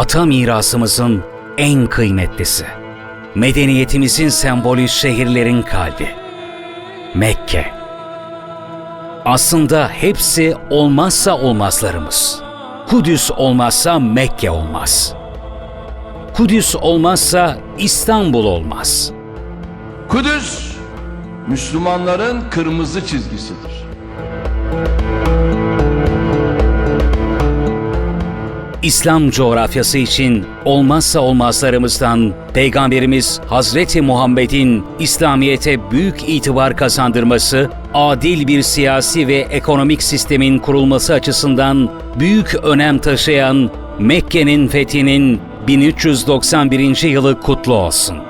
ata mirasımızın en kıymetlisi. Medeniyetimizin sembolü şehirlerin kalbi. Mekke. Aslında hepsi olmazsa olmazlarımız. Kudüs olmazsa Mekke olmaz. Kudüs olmazsa İstanbul olmaz. Kudüs Müslümanların kırmızı çizgisidir. İslam coğrafyası için olmazsa olmazlarımızdan Peygamberimiz Hazreti Muhammed'in İslamiyete büyük itibar kazandırması, adil bir siyasi ve ekonomik sistemin kurulması açısından büyük önem taşıyan Mekke'nin fethinin 1391. yılı kutlu olsun.